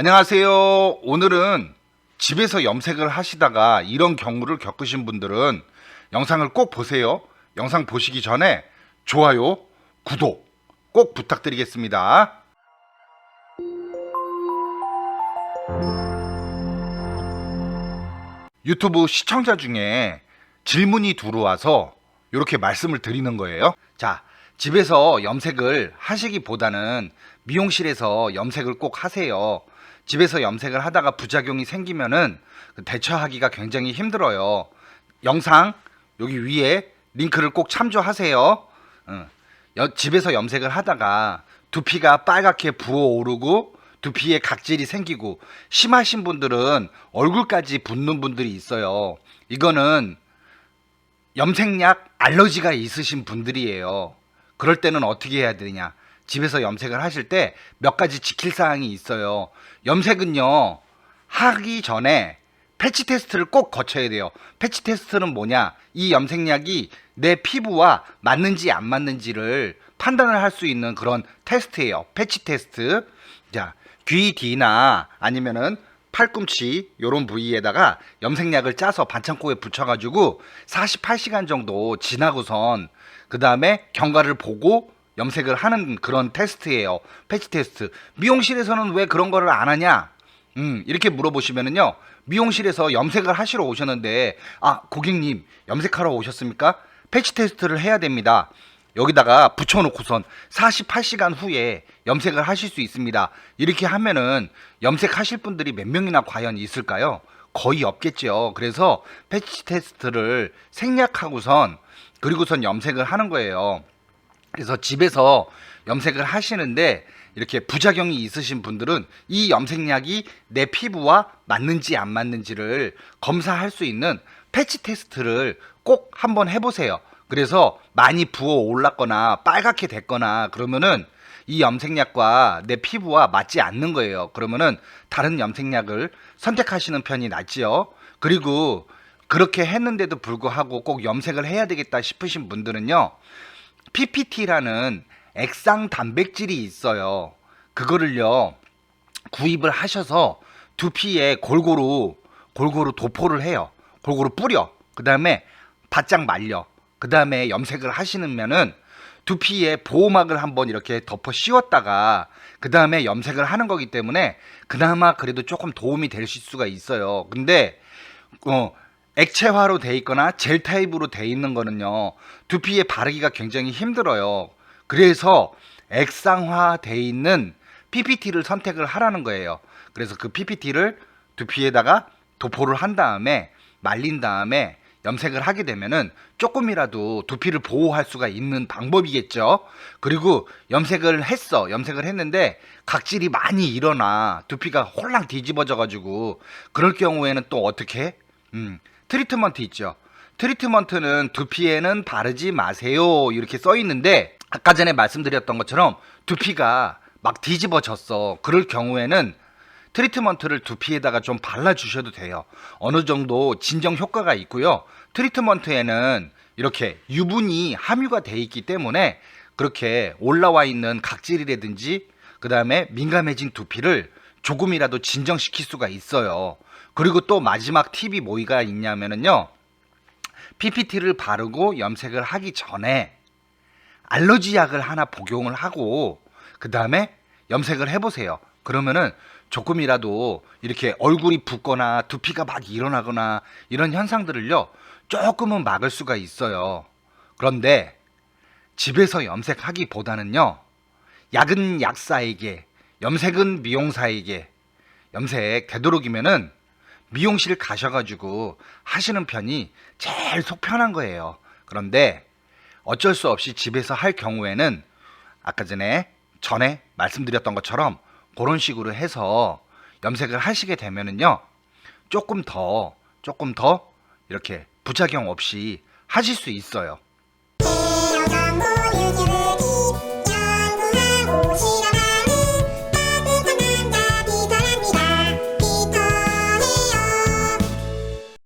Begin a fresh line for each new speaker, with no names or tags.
안녕하세요. 오늘은 집에서 염색을 하시다가 이런 경우를 겪으신 분들은 영상을 꼭 보세요. 영상 보시기 전에 좋아요, 구독 꼭 부탁드리겠습니다. 유튜브 시청자 중에 질문이 들어와서 이렇게 말씀을 드리는 거예요. 자, 집에서 염색을 하시기보다는 미용실에서 염색을 꼭 하세요. 집에서 염색을 하다가 부작용이 생기면은 대처하기가 굉장히 힘들어요. 영상 여기 위에 링크를 꼭 참조하세요. 응. 여- 집에서 염색을 하다가 두피가 빨갛게 부어오르고 두피에 각질이 생기고 심하신 분들은 얼굴까지 붓는 분들이 있어요. 이거는 염색약 알러지가 있으신 분들이에요. 그럴 때는 어떻게 해야 되냐? 집에서 염색을 하실 때 몇 가지 지킬 사항이 있어요. 염색은요, 하기 전에 패치 테스트를 꼭 거쳐야 돼요. 패치 테스트는 뭐냐? 이 염색약이 내 피부와 맞는지 안 맞는지를 판단을 할 수 있는 그런 테스트예요. 패치 테스트. 자, 귀 뒤나 아니면은 팔꿈치 요런 부위에다가 염색약을 짜서 반창고에 붙여가지고 48시간 정도 지나고선 그 다음에 경과를 보고 염색을 하는 그런 테스트예요. 패치 테스트. 미용실에서는 왜 그런 거를 안 하냐? 음, 이렇게 물어보시면은요. 미용실에서 염색을 하시러 오셨는데 아, 고객님, 염색하러 오셨습니까? 패치 테스트를 해야 됩니다. 여기다가 붙여놓고선 48시간 후에 염색을 하실 수 있습니다. 이렇게 하면은 염색하실 분들이 몇 명이나 과연 있을까요? 거의 없겠죠. 그래서 패치 테스트를 생략하고선 그리고선 염색을 하는 거예요. 그래서 집에서 염색을 하시는데 이렇게 부작용이 있으신 분들은 이 염색약이 내 피부와 맞는지 안 맞는지를 검사할 수 있는 패치 테스트를 꼭 한번 해보세요. 그래서 많이 부어 올랐거나 빨갛게 됐거나 그러면은 이 염색약과 내 피부와 맞지 않는 거예요. 그러면은 다른 염색약을 선택하시는 편이 낫지요. 그리고 그렇게 했는데도 불구하고 꼭 염색을 해야 되겠다 싶으신 분들은요. PPT라는 액상 단백질이 있어요. 그거를요. 구입을 하셔서 두피에 골고루 골고루 도포를 해요. 골고루 뿌려. 그 다음에 바짝 말려. 그 다음에 염색을 하시면은 두피에 보호막을 한번 이렇게 덮어 씌웠다가 그 다음에 염색을 하는 거기 때문에 그나마 그래도 조금 도움이 될 수가 있어요. 근데 어 액체화로 돼 있거나 젤 타입으로 돼 있는 거는요. 두피에 바르기가 굉장히 힘들어요. 그래서 액상화 돼 있는 PPT를 선택을 하라는 거예요. 그래서 그 PPT를 두피에다가 도포를 한 다음에 말린 다음에 염색을 하게 되면은 조금이라도 두피를 보호할 수가 있는 방법이겠죠. 그리고 염색을 했어. 염색을 했는데 각질이 많이 일어나. 두피가 홀랑 뒤집어져 가지고 그럴 경우에는 또 어떻게? 해? 음, 트리트먼트 있죠. 트리트먼트는 두피에는 바르지 마세요. 이렇게 써 있는데 아까 전에 말씀드렸던 것처럼 두피가 막 뒤집어졌어. 그럴 경우에는 트리트먼트를 두피에다가 좀 발라주셔도 돼요. 어느 정도 진정 효과가 있고요. 트리트먼트에는 이렇게 유분이 함유가 돼 있기 때문에 그렇게 올라와 있는 각질이라든지 그 다음에 민감해진 두피를 조금이라도 진정시킬 수가 있어요. 그리고 또 마지막 팁이 뭐가 있냐면은요. PPT를 바르고 염색을 하기 전에 알러지 약을 하나 복용을 하고 그 다음에 염색을 해보세요. 그러면은 조금이라도 이렇게 얼굴이 붓거나 두피가 막 일어나거나 이런 현상들을요 조금은 막을 수가 있어요. 그런데 집에서 염색하기보다는요 약은 약사에게 염색은 미용사에게 염색 되도록이면은 미용실 가셔가지고 하시는 편이 제일 속 편한 거예요. 그런데 어쩔 수 없이 집에서 할 경우에는 아까 전에 전에 말씀드렸던 것처럼 그런 식으로 해서 염색을 하시게 되면은요 조금 더 조금 더 이렇게 부작용 없이 하실 수 있어요.